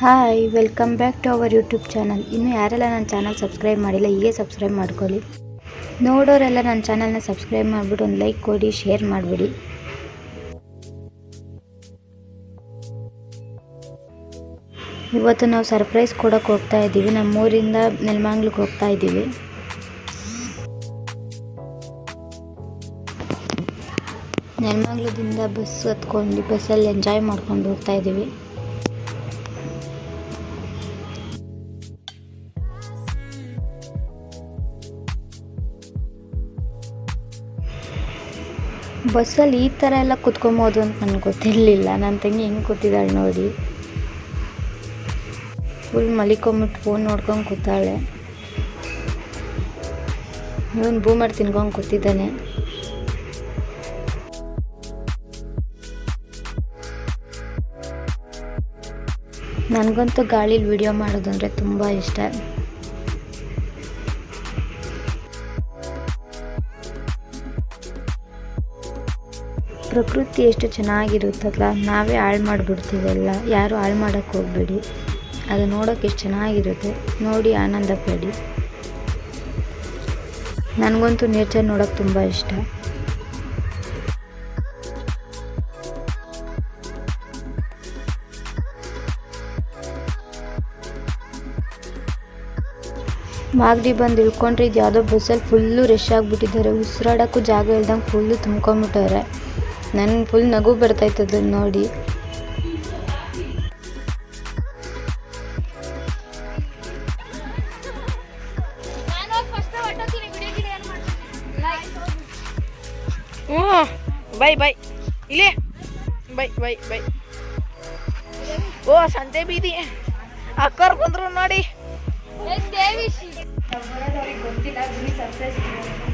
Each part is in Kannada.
Hi welcome back to our YouTube channel ಇನ್ನು ಯಾರೆಲ್ಲ ನನ್ನ ಚಾನಲ್ ಸಬ್ಸ್ಕ್ರೈಬ್ ಮಾಡಿಲ್ಲ, ಹೀಗೆ ಸಬ್ಸ್ಕ್ರೈಬ್ ಮಾಡ್ಕೊಳ್ಳಿ. ನೋಡೋರೆಲ್ಲ ನನ್ನ ಚಾನಲ್ನ ಸಬ್ಸ್ಕ್ರೈಬ್ ಮಾಡಿಬಿಟ್ಟು ಒಂದು ಲೈಕ್ ಕೊಡಿ ಶೇರ್ ಮಾಡಿಬಿಡಿ. ಇವತ್ತು ನಾವು ಸರ್ಪ್ರೈಸ್ ಕೊಡೋಕೆ ಹೋಗ್ತಾ ಇದ್ದೀವಿ. ನಮ್ಮೂರಿಂದ ನೆಲಮಂಗ್ಲಿಗೆ ಹೋಗ್ತಾ ಇದ್ದೀವಿ. ನೆಲಮಂಗ್ಲದಿಂದ ಬಸ್ ಹತ್ಕೊಂಡು, ಬಸ್ಸಲ್ಲಿ ಎಂಜಾಯ್ ಮಾಡ್ಕೊಂಡು ಹೋಗ್ತಾ ಇದ್ದೀವಿ. ಬಸ್ಸಲ್ಲಿ ಈ ಥರ ಎಲ್ಲ ಕುತ್ಕೊಬೋದು ಅಂತ ನನಗೆ ಗೊತ್ತಿರಲಿಲ್ಲ. ನನ್ನ ತಂಗಿ ಹೆಂಗೆ ಕೂತಿದ್ದಾಳೆ ನೋಡಿ. ಫುಲ್ ಮಲಿಕೊಂಬಿಟ್ಟು ಫೋನ್ ನೋಡ್ಕೊಂಡು ಕೂತಾಳೆ. ಇವನು ಬೂಮರ್ ತಿನ್ಕೊಂಡು ಕೂತಿದ್ದಾನೆ. ನನಗಂತೂ ಗಾಳೀಲಿ ವಿಡಿಯೋ ಮಾಡೋದು ಅಂದರೆ ತುಂಬ ಇಷ್ಟ. ಪ್ರಕೃತಿ ಎಷ್ಟು ಚೆನ್ನಾಗಿರುತ್ತಲ್ಲ, ನಾವೇ ಹಾಳು ಮಾಡಿಬಿಡ್ತೀವಲ್ಲ, ಯಾರು ಹಾಳು ಮಾಡೋಕ್ಕೆ ಹೋಗ್ಬೇಡಿ. ಅದು ನೋಡೋಕೆ ಎಷ್ಟು ಚೆನ್ನಾಗಿರುತ್ತೆ. ನೋಡಿ ಆನಂದ ಪಡಿ. ನನಗಂತೂ ನೇಚರ್ ನೋಡೋಕೆ ತುಂಬ ಇಷ್ಟ. ಮಾಗಡಿ ಬಂದು ಇಳ್ಕೊಂಡ್ರೆ ಇದು ಯಾವುದೋ ಬಸ್ಸಲ್ಲಿ ಫುಲ್ಲು ರಶ್ ಆಗಿಬಿಟ್ಟಿದ್ದಾರೆ. ಉಸಿರಾಡೋಕ್ಕೂ ಜಾಗ ಇಲ್ದಂಗೆ ಫುಲ್ಲು ತುಂಬ್ಕೊಂಬಿಟ್ಟವ್ರೆ ನನಗೆ ಫುಲ್ ನಗು ಬರ್ತಾಯಿತ್ತು ಅದನ್ನು ನೋಡಿ. ಹ್ಞೂ ಬೈ ಬೈ. ಇಲ್ಲಿ. Bye bye bye. ಓ ಸಂತೆ ಬೀದಿ. ಅಕ್ಕರ್ ಬಂದ್ರು ನೋಡಿ. ಅಯ್ಯಯ್ಯೋ,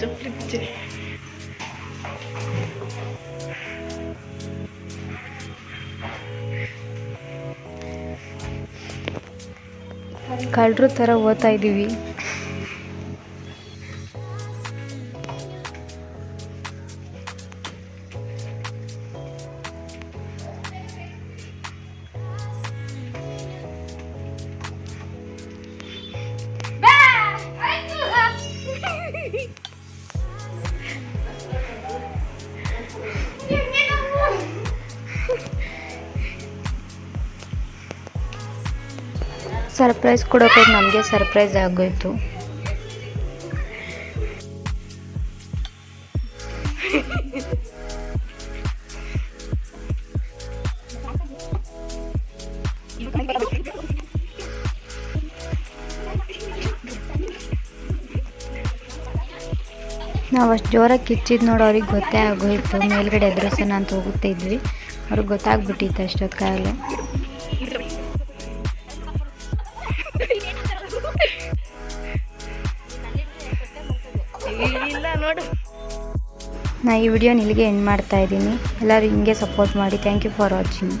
ಚಪ್ಪಲಿ ಬಿಚ್ಚಿ. ಕಳ್ಳರು ಥರ ಓದ್ತಾ ಇದ್ದೀವಿ ಸರ್ಪ್ರೈಸ್ ಕೊಡೋಕೆ ನಮಗೆ ಸರ್ಪ್ರೈಸ್ ಆಗೋಯ್ತು. ನಾವು ಅಷ್ಟು ಜೋರಾಗಿ ಕಿಚ್ಚಿದ್ ನೋಡಿ ಅವ್ರಿಗೆ ಗೊತ್ತೇ ಆಗೋಯ್ತು. ಮೇಲ್ಗಡೆ ಎದುರಿಸೋಣ ಅಂತ ಹೋಗುತ್ತಿದ್ವಿ ಅವ್ರಿಗೆ ಗೊತ್ತಾಗ್ಬಿಟ್ಟಿತ್ತು ಅಷ್ಟೊತ್ತು ಇಲ್ಲ ನೋಡು. ನಾ ಈ ವಿಡಿಯೋ ಇಲ್ಲಿಗೆ ಎಂಡ್ ಮಾಡ್ತಾ ಇದ್ದೀನಿ. ಎಲ್ಲರೂ ಹಿಂಗೆ ಸಪೋರ್ಟ್ ಮಾಡಿ. Thank you for watching